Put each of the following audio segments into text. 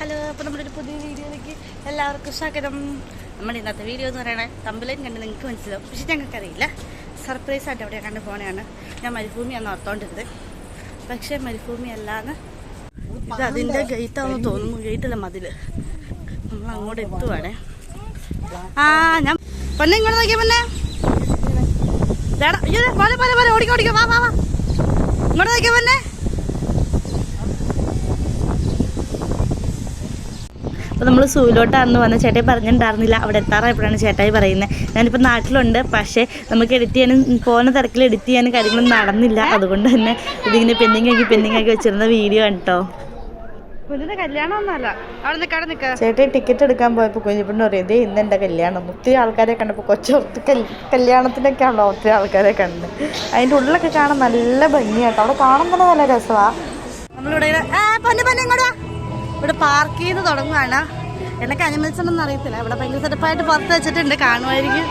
Hello അപ്പോൾ നമ്മുടെ ഒരു പുതിയ വീഡിയോയിലേക്ക് എല്ലാവർക്കും സ്വാഗതം. നമ്മുടെ ഇന്നത്തെ വീഡിയോ എന്ന് പറയുന്നത് തമ്പിലേൻ കണ്ട് നിങ്ങൾക്ക് മനസ്സിലാവും. പക്ഷെ ഞങ്ങൾക്കറിയില്ല. സർപ്രൈസ് ആയിട്ട് കണ്ട് പോണെയാണ് ഞാൻ മരുഭൂമിയാന്ന് ഓർത്തോണ്ടിരുന്നത്. പക്ഷേ മരുഭൂമി അല്ലാന്ന് ഇത് അതിന്റെ ഗേറ്റാണെന്ന് തോന്നുന്നു. ഗേറ്റല്ല മതിൽ. നമ്മൾ അങ്ങോട്ട് എത്തുവാണേ. ആ ഞാൻ പൊന്നെ ഇങ്ങോട്ട് നോക്കിയ പൊന്നെ. ഓടിക്കോടിക്കോ വാ വാ വാ. ഇങ്ങോട്ട് നോക്കിയ പൊന്നെ. അപ്പോൾ നമ്മൾ സൂയിലോട്ടാന്ന് വന്ന ചേട്ടായി പറഞ്ഞിട്ടുണ്ടായിരുന്നില്ല അവിടെ എത്താറായപ്പോഴാണ് ചേട്ടായി പറയുന്നത് ഞാനിപ്പോൾ നാട്ടിലുണ്ട്. പക്ഷേ നമുക്ക് എഡിറ്റ് ചെയ്യാനും പോകുന്ന തിരക്കിൽ എഡിറ്റ് ചെയ്യാനും കാര്യങ്ങളൊന്നും നടന്നില്ല. അതുകൊണ്ട് തന്നെ ഇതിങ്ങനെ പെൻഡിങ് ആക്കി പെൻഡിങ് ആക്കി വെച്ചിരുന്ന വീഡിയോ ആണ് കേട്ടോ ചേട്ടൻ ടിക്കറ്റ് എടുക്കാൻ പോയപ്പോൾ കുഞ്ഞിപ്പിണ്ട് പറയും ഇതേ ഇന്ന് എന്റെ കല്യാണം. ഒത്തിരി ആൾക്കാരെ കണ്ടപ്പോൾ കൊച്ചു കല്യാണത്തിനൊക്കെ ആണല്ലോ ഒത്തിരി ആൾക്കാരെ കണ്ട്. അതിന്റെ ഉള്ളിലൊക്കെ കാണാൻ നല്ല ഭംഗിയാട്ടോ. അവിടെ കാണാൻ തന്നെ നല്ല രസമാണ് നമ്മളിവിടെ. ഇവിടെ പാർക്ക് ചെയ്ത് തുടങ്ങുകയാണ് എന്നൊക്കെ അനുമതിച്ചൊന്നും അറിയത്തില്ല. ഇവിടെ ഭയങ്കര സെറ്റപ്പായിട്ട് പുറത്ത് വെച്ചിട്ടുണ്ട്. കാണുമായിരിക്കും.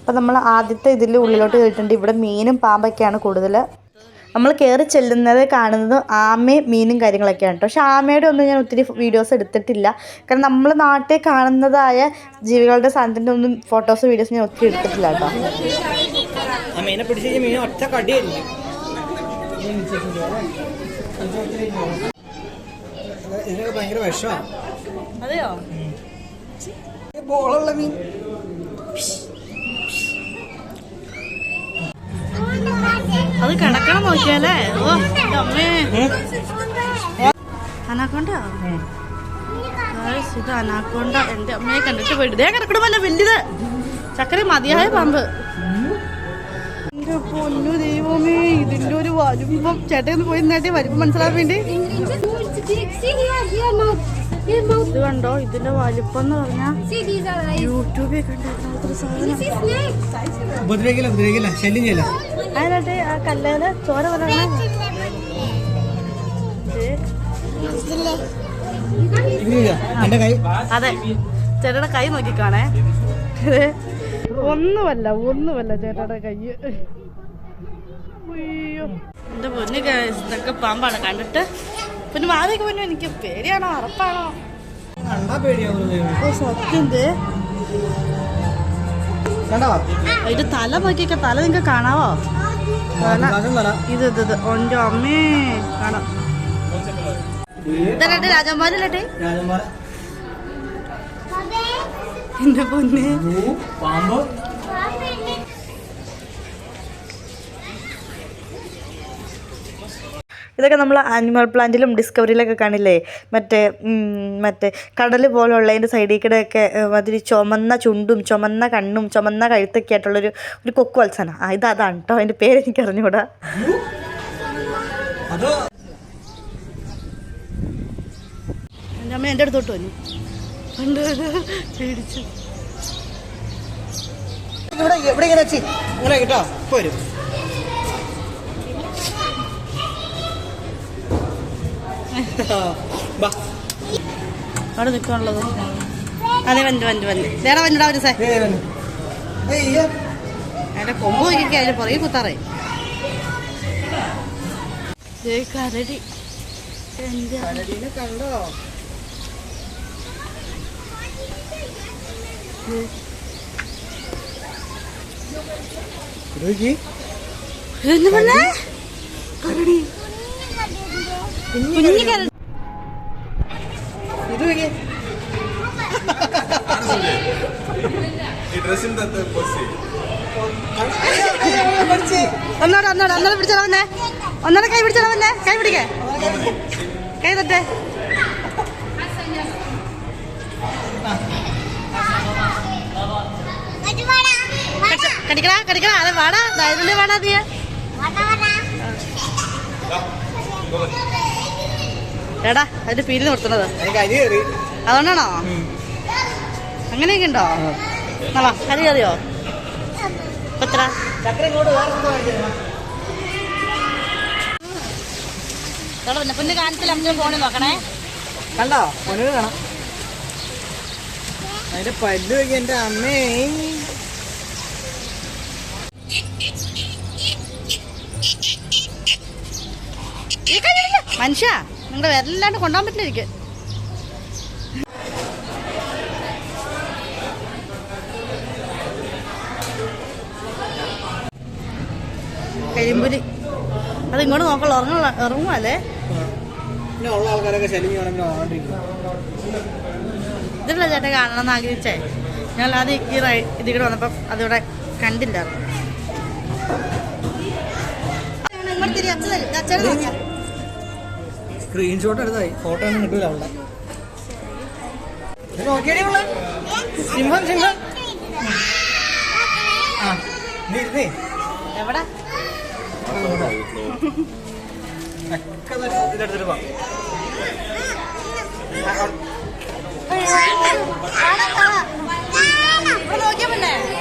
അപ്പം നമ്മൾ ആദ്യത്തെ ഇതിൽ ഉള്ളിലോട്ട് കയറിയിട്ടുണ്ട് ഇവിടെ മീനും പാമ്പൊക്കെയാണ് കൂടുതൽ നമ്മൾ കയറി ചെല്ലുന്നത് കാണുന്നത് ആമയും മീനും കാര്യങ്ങളൊക്കെയാണ് കേട്ടോ പക്ഷെ ആമയുടെ ഒന്നും ഞാൻ ഒത്തിരി വീഡിയോസ് എടുത്തിട്ടില്ല. കാരണം നമ്മൾ നാട്ടിൽ കാണുന്നതായ ജീവികളുടെ സാധനത്തിന്റെ ഒന്നും ഫോട്ടോസ് വീഡിയോസ് ഞാൻ ഒത്തിരി എടുത്തിട്ടില്ല കേട്ടോ മീനെ പിടിച്ച് കഴിഞ്ഞാൽ മീൻ ഒറ്റ കടിയായിരിക്കും ഇതിനൊക്കെ ഭയങ്കര വിഷമാണ് അതെയോ? ബോളുള്ള മീൻ. അത് കിടക്കണം നോക്കിയാലേ. ഓ അമ്മേ. അനാക്കൊണ്ട? ഇത് അനാക്കൊണ്ട. എന്റെ അമ്മയെ കണ്ടിട്ട് വെടുതേ ദേ കിടക്കണമല്ല വലിയത് ചക്കര മതിയായ പാമ്പ്. എന്റെ പൊന്നു ദൈവമേ ഇതിന്റെ ഒരു വരുമ്പം ചേട്ടൻ പോയി നേട്ടി വരുമ്പം മനസ്സിലാക്കാൻ വേണ്ടി. ഇത് കണ്ടോ? ഇതിന്റെ വലിപ്പം എന്ന് പറഞ്ഞാൽ. യൂട്യൂബിൽ അതിനായിട്ട് ആ കല്ലേൽ ചോര കൈ. അതെ. ചേട്ടയുടെ കൈ നോക്കിക്കാണേ. ഒന്നുമല്ല ഒന്നുമല്ല ചേട്ടയുടെ കൈ. അയ്യോ. എന്റെ പൊന്നു ഇതൊക്കെ പാമ്പാണ്. കണ്ടിട്ട് പിന്നെ മാറിയൊക്കെ പറഞ്ഞു എനിക്ക് പേടിയാണോ? ഉറപ്പാണോ? സത്യന്റെ അതിന്റെ തല നോക്കിയൊക്കെ തല നിങ്ങക്ക് കാണാവോ? ഇത് ഇത് ഇത്. ഒന്റെ അമ്മേ. കാണാം. ഇതല്ലേ രാജന്മാരല്ലേ രാജന്മാര എന്റെ പൊന്നെ. പാമ്പ്. ഇതൊക്കെ നമ്മൾ ആനിമൽ പ്ലാന്റിലും ഡിസ്കവറിയിലൊക്കെ കാണില്ലേ? മറ്റേ മറ്റേ കടൽ പോലുള്ളതിന്റെ സൈഡിൽ കൂടെ ഒക്കെ അതിൽ ചുമന്ന ചുണ്ടും ചുമന്ന കണ്ണും ചുമന്ന കഴുത്തൊക്കെ ആയിട്ടുള്ളൊരു ഒരു കൊക്കു വത്സന. ആ ഇത് അതാണ് കേട്ടോ അതിന്റെ പേര് എനിക്ക് അറിഞ്ഞൂടാ. എന്റെ അമ്മ എന്റെ അടുത്തോട്ട് വന്നു. കണ്ട് പേടിച്ചു. ഇവിടെ ഇവിടെ ഇങ്ങനെ വെച്ച്. ഇങ്ങനെ കേട്ടോ. ഇപ്പൊ വരും ബാ അവിടെ നിൽക്കാനുള്ളത്. അതെ വന്നു വന്നു വന്നു. വേറെ വന്നിടാ ഒരു സാർ അതിന്റെ കൊമ്പ് നോക്കിയൊക്കെ അതിന്റെ പുറകെ കുത്താറേ കരടി. കണ്ടോ? കരടി. കുഞ്ഞു കരടി ഇത്. ഒന്നോടെ ഒന്നോടെ ഒന്നോടെ പിടിച്ചോളാ വന്നേ ഒന്നോടെ കൈ പിടിച്ചോളാ വന്നേ കൈ പിടിക്കേ. കൈ തട്ടെ. കടിക്കടാ കടിക്കടാ. അതെ വാടാ. ധൈര്യം വാടാ നീ എടാ അതിന്റെ അരി കയറി. അതുകൊണ്ടാണോ? അങ്ങനെയൊക്കെ ഉണ്ടോ നവാ കറി കറിയോ എത്ര? പിന്നെ പൊന്നു കാണിച്ചില്ല അമ്മ ഫോണിൽ നോക്കണേ. കണ്ടോ? പൊന്നു കാണാം. അതിന്റെ പല്ല് നോക്കി എന്റെ അമ്മേ. മനുഷ്യ നിങ്ങളുടെ വിരലില്ലാണ്ട് കൊണ്ടാൻ പറ്റില്ല എനിക്ക്. കരിമ്പുലി. അത് ഇങ്ങോട്ട് നോക്കല്ലോ ഇറങ്ങ ഇറങ്ങുമല്ലേ എന്ന് ഇതിലുള്ള ചേട്ടൻ കാണണമെന്ന് ആഗ്രഹിച്ചേ? ഞാൻ അത് ഈ റൈ ഇതിൽ കൂടെ വന്നപ്പം അതിവിടെ കണ്ടില്ലായിരുന്നു. ഇങ്ങോട്ട് തിരി അച്ഛൻ അച്ഛനെ നോക്കിയാ സ്ക്രീൻഷോട്ട് എടുത്തായി. ഫോട്ടോ ഒന്നും കിട്ടൂല അവളുടെ ഇത് നോക്കിയടി അവൾ സിംഹം സിംഹം. ആ നീ ഇരുന്നേ. എവിടെ?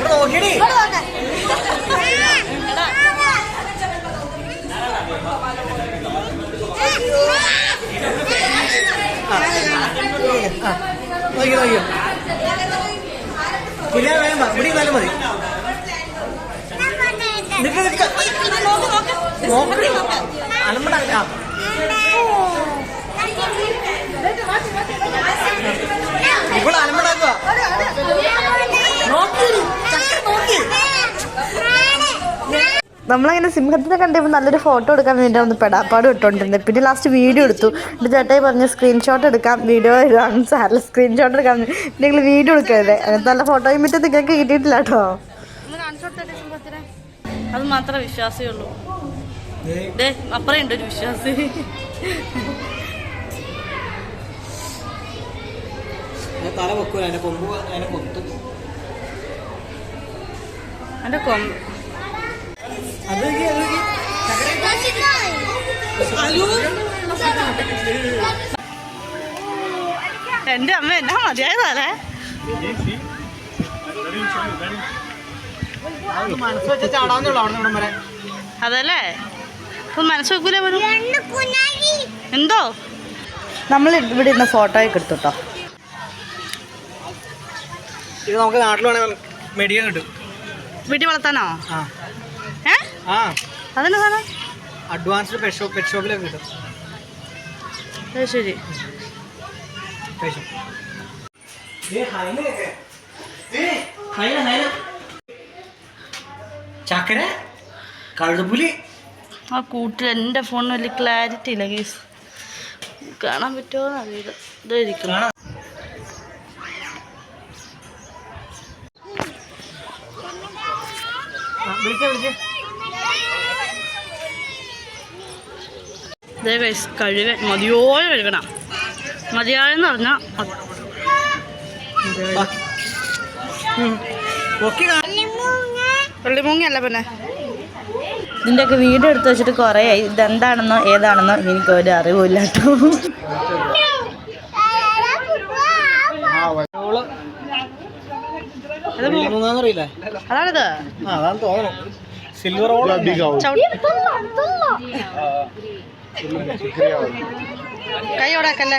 പോ നോക്കിയടി ഇവിടെ നോക്കാൻ എടാ ആ നോക്കിയോ നോക്കിയോ കുഞ്ഞാ വേഗം വാ, ഇവിടെ ഇരുന്നാലും മതി നിക്ക് നിക്ക്. നോക്കടി അലമ്പടാക്കാം ഇപ്പോൾ അലമ്പടാക്കുക നോക്കി നോക്കി നമ്മളങ്ങനെ സിംഹത്തിനെ കണ്ടപ്പോൾ നല്ലൊരു ഫോട്ടോ എടുക്കാൻ വേണ്ടി ഒന്ന് പെടാപ്പാട് ഇട്ടുകൊണ്ടിരുന്നത് പിന്നെ ലാസ്റ്റ് വീഡിയോ എടുത്തു. എന്റെ ചേട്ടായി പറഞ്ഞ് സ്ക്രീൻഷോട്ട് എടുക്കാം വീഡിയോ ഇതാണ് സാറിൽ സ്ക്രീൻഷോട്ട് എടുക്കാം. പിന്നെ നിങ്ങൾ വീഡിയോ എടുക്കരുത്. അങ്ങനത്തെ നല്ല ഫോട്ടോയും മറ്റും നിങ്ങൾക്ക് കിട്ടിയിട്ടില്ല കേട്ടോ അത് മാത്രമേ വിശ്വാസമുള്ളൂ ദേ അപ്പറേ ഉണ്ട് ഒരു വിശ്വാസി. തല വെക്കൂല അതിന്റെ കൊമ്പ് അതിനെ കൊത്തും. എന്റെ കൊമ്പ്. അത് നോക്കി. എന്റെ അമ്മ എന്നാ മതിയായതാലേ. അതല്ലേ? മനസ്സ് വെക്കൂലേ എന്തോ? നമ്മൾ ഇവിടെ ഇരുന്ന ഫോട്ടോ ഒക്കെ എടുത്തു കേട്ടോ ഇത് നമുക്ക് നാട്ടിൽ വേണമെങ്കിൽ മെഡിയ കിട്ടും. വീട്ടിൽ വളർത്താനോ? ആ. ആ. അതെന്നാ സാധനം? അഡ്വാൻസ്ഡ് പെറ്റ് ഷോപ്പ് പെറ്റ് ഷോപ്പിലൊക്കെ കിട്ടും. അത് ശരി. കഴിച്ചു ചക്കര കഴുതപ്പുലി ആ കൂട്ടിൽ എന്റെ ഫോണിന് വലിയ ക്ലാരിറ്റി ഇല്ല കേസ് കാണാൻ പറ്റുമോ അറിയില്ല. ഇതായിരിക്കും വിളിച്ചേ വിളിച്ചേ ഇതേ ഗൈസ് കഴുകൻ മതിയോടെ കഴുകണം മതിയായെന്ന് പറഞ്ഞാൽ വെള്ളിമൂങ്ങയല്ല പിന്നെ. ഇതിന്റെയൊക്കെ വീഡിയോ എടുത്ത് വെച്ചിട്ട് കുറേ ആയി ഇതെന്താണെന്നോ ഏതാണെന്നോ എനിക്ക് ഒരു അറിവില്ല കേട്ടോ അറിയില്ലേ അതാണിത്. ആ അതാണ് തോന്നുന്നു സിൽവർ ഓൾ ചവിട്ടി കൈ ഓടാക്കല്ലേ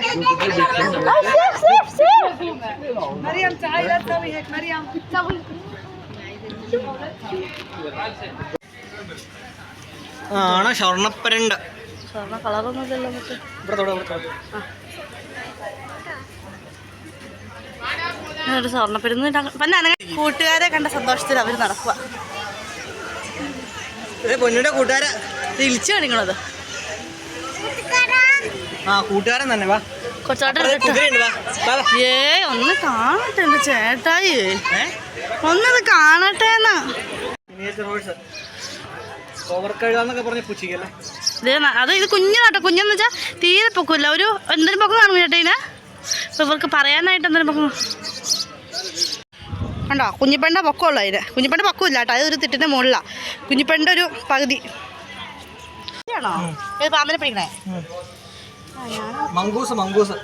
ആണ് സ്വർണപ്പരണ്ട് സ്വർണ കളറൊന്നും ഇല്ലല്ലോ നമുക്ക് ഇവിടെ തൊട ഇവിടെ തൊട. ഒരു സ്വർണപ്പെരുന്ന് പിന്നെ കൂട്ടുകാരെ കണ്ട സന്തോഷത്തിൽ അവർ നടക്കുക പൊന്നിയുടെ കൂട്ടുകാരെ. തിരിച്ചു കാണിക്കണത്. ആ കൂട്ടുകാരൻ തന്നെ വാ. ഏ ഒന്ന് കാണട്ടെ എന്റെ ചേട്ടായി. ഒന്നത് കാണട്ടെ അത് ഇത് കുഞ്ഞു നട്ടോ കുഞ്ഞെന്ന് വെച്ചാൽ തീരെ പൊക്കില്ല ഒരു എന്തൊരു പൊക്കം കാണും ചേട്ടയിനെ ഇപ്പൊ ഇവർക്ക് പറയാനായിട്ട് എന്തൊരു പൊക്കം കണ്ടോ? കുഞ്ഞിപ്പെണ്ണ പൊക്കമുള്ളൂ അതിന്. കുഞ്ഞിപ്പണ്ട പൊക്കമില്ല കേട്ടോ. അത് ഒരു തിട്ടിന്റെ മുകളിലാണ് കുഞ്ഞിപ്പണ്ട ഒരു പകുതി. ആണോ പാമ്പിനെ പിടിക്കണേ? മങ്കൂസ് മങ്കൂസ്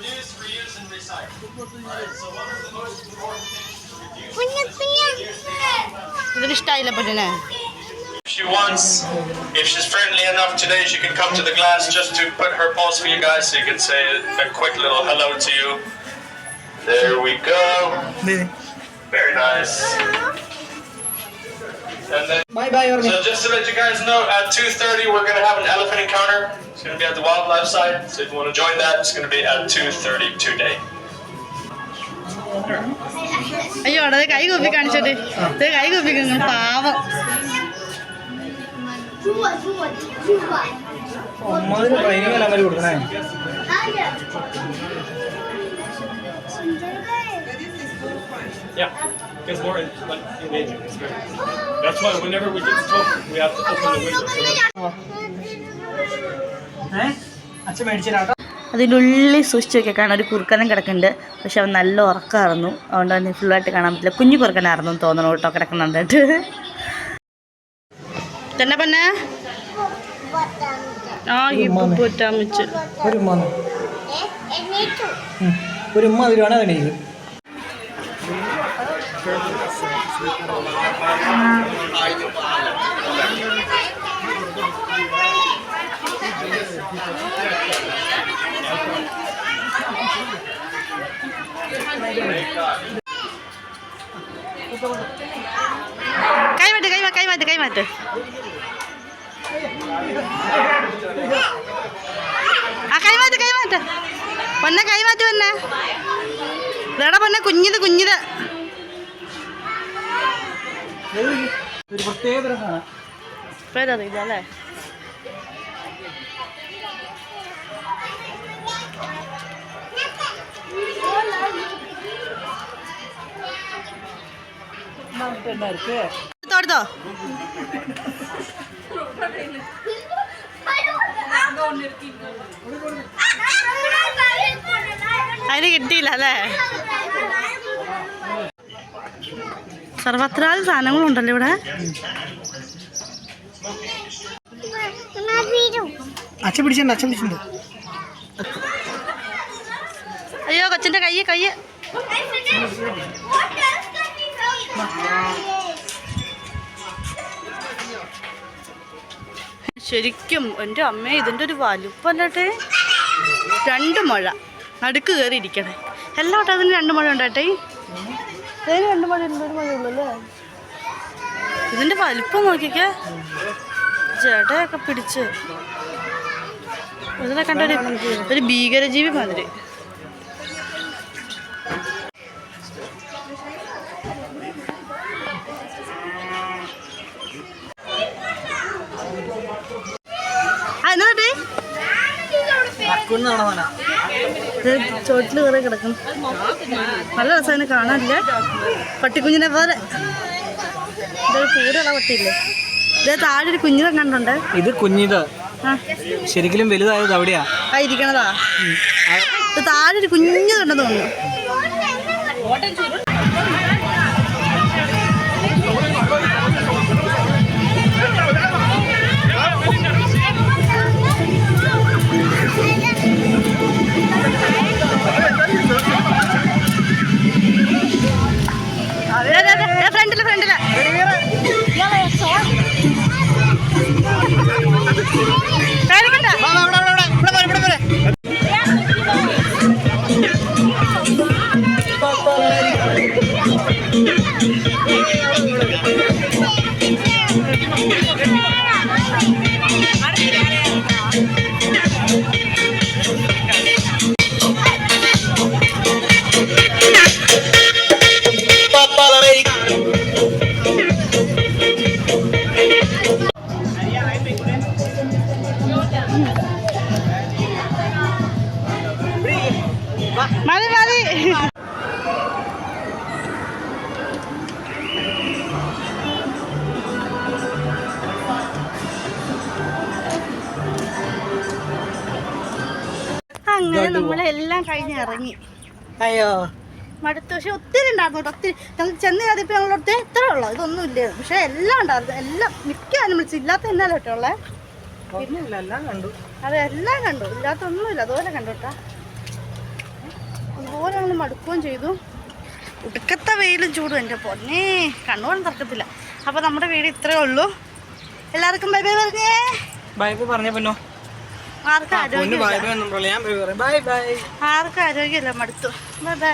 ഇതിന് ഇഷ്ടമായില്ല പെണ്ണിനെ If she wants, if she's friendly enough today, she can come to the glass just to put her paws for you guys so you can say a quick little hello to you. There we go. Very nice. And then, bye bye പറഞ്ഞു so just to let you guys know, at 2.30 we're going to have an elephant encounter. It's going to be at the wildlife side. So if you want to join that, it's going to be at 2.30 today. അയ്യോ അവിടെ കൈ കൂപ്പി കാണിച്ചിട്ട് ദേ കൈ കൂപ്പിക്കുന്നു പാവം Chua, chua, chua. ഒമ്പതിന് training എല്ലാം വരെ കൊടുക്കണേ Yeah, It's more in, like engaging. It's very, That's why whenever we get to talk, we have to open the window. അച്ഛൻ മേടിച്ചിട്ടാട്ടോ അതിന്റെ ഉള്ളിൽ സൂക്ഷിച്ച് നോക്കിയാൽ കാണാൻ ഒരു കുറുക്കനും കിടക്കുന്നുണ്ട്. പക്ഷെ അവൻ നല്ല ഉറക്കമായിരുന്നു. അതുകൊണ്ട് തന്നെ ഫുള്ളായിട്ട് കാണാൻ പറ്റില്ല. കുഞ്ഞു കുറുക്കനായിരുന്നു തോന്നണം കേട്ടോ കിടക്കുന്നുണ്ടായിട്ട് തന്നെ പന്നെ ആ ഇപ്പൊ ഒരു ഉമ്മ Eh. ഒരു ഉമ്മ കൈ മാറ്റ് കൈ മാറ്റ് കൈ മാറ്റ് കൈ മാറ്റ് ആ കൈ മാറ്റ് കൈ മാറ്റ് പൊന്നെ കൈ മാറ്റ് പൊന്നെ ഇതേടാ പൊന്നെ കുഞ്ഞിത് കുഞ്ഞിത് ഒരു പ്രത്യേക തരം സാധനം പേരറിയില്ല അല്ലേ? എടുത്തോ. അതിന് കിട്ടിയില്ല അല്ലേ? സർവത്രാൽ സാധനങ്ങളുണ്ടല്ലോ ഇവിടെ. പിടിച്ചിട്ടുണ്ട് അച്ഛൻ പിടിച്ചിട്ടുണ്ട്. അയ്യോ കൊച്ചിന്റെ കയ്യ് കയ്യ് ശരിക്കും എന്റെ അമ്മ ഇതിന്റെ ഒരു വലുപ്പല്ലേ രണ്ട് മഴ. നടുക്ക് കയറി ഇരിക്കണേ എല്ലാം അതിന് രണ്ട് മഴ ഉണ്ടാട്ടെ ഇതിന് രണ്ട് മഴ ഉണ്ട് ഒരു മഴ ഉള്ളൂ അല്ലേ? ഇതിന്റെ വലിപ്പം നോക്കിക്കേ. ജടയൊക്കെ പിടിച്ച്. ഇതിനെ കണ്ട ഒരു ഭീകരജീവി മാതിരി. ആ എന്നാ അക്കുന്നാണോ സാധനം ചോട്ടിൽ കയറി കിടക്കും നല്ല രസം അതിനെ കാണാനില്ല? പട്ടിക്കുഞ്ഞിനെ പോലെ. ഇതൊരു പട്ടിയില്ലേ ഇതേ താഴെ ഒരു കുഞ്ഞിനെ കണ്ടുണ്ട് ഇത് കുഞ്ഞിത്. ശരിക്കും വലുതായത് അവിടെയാ. ആ ഇരിക്കണതാ. ഇത് താഴെ ഒരു കുഞ്ഞു കണ്ടെന്ന് തോന്നുന്നു. ഇറങ്ങി അയ്യോ. മടുത്തു. പക്ഷെ ഒത്തിരി ഉണ്ടായിരുന്നു. കേട്ടോ ഒത്തിരി ഞങ്ങൾ ചെന്ന് കയറിയപ്പോൾ അടുത്ത് എത്ര ഉള്ളു? ഇതൊന്നും ഇല്ല. പക്ഷെ എല്ലാം ഉണ്ടായിരുന്നു. എല്ലാം മിക്ക വിളിച്ചു ഇല്ലാത്ത എന്നാലും കേട്ടോ ഉള്ളേ? അതെ എല്ലാം കണ്ടു. ഇല്ലാത്തൊന്നുമില്ല. അതുപോലെ കണ്ടു കേട്ടാ. അതുപോലെ ഞങ്ങൾ മടുക്കുകയും ചെയ്തു. ഉടുക്കത്തെ വെയിലും ചൂടും. എന്റെ പൊന്നേ കണ്ണുപോലും തർക്കത്തില്ല അപ്പോൾ നമ്മുടെ വീട് ഇത്രയേ ഉള്ളൂ. എല്ലാവർക്കും ബൈ ബൈ പറഞ്ഞേ. ബൈ ബൈ പറഞ്ഞ പിന്നോ. ആർക്കും ആരോഗ്യമില്ല. ആർക്കും ആരോഗ്യമില്ല മടുത്തു. Bye bye.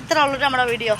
ഇത്ര ഉള്ളൂ നമ്മുടെ വീഡിയോ.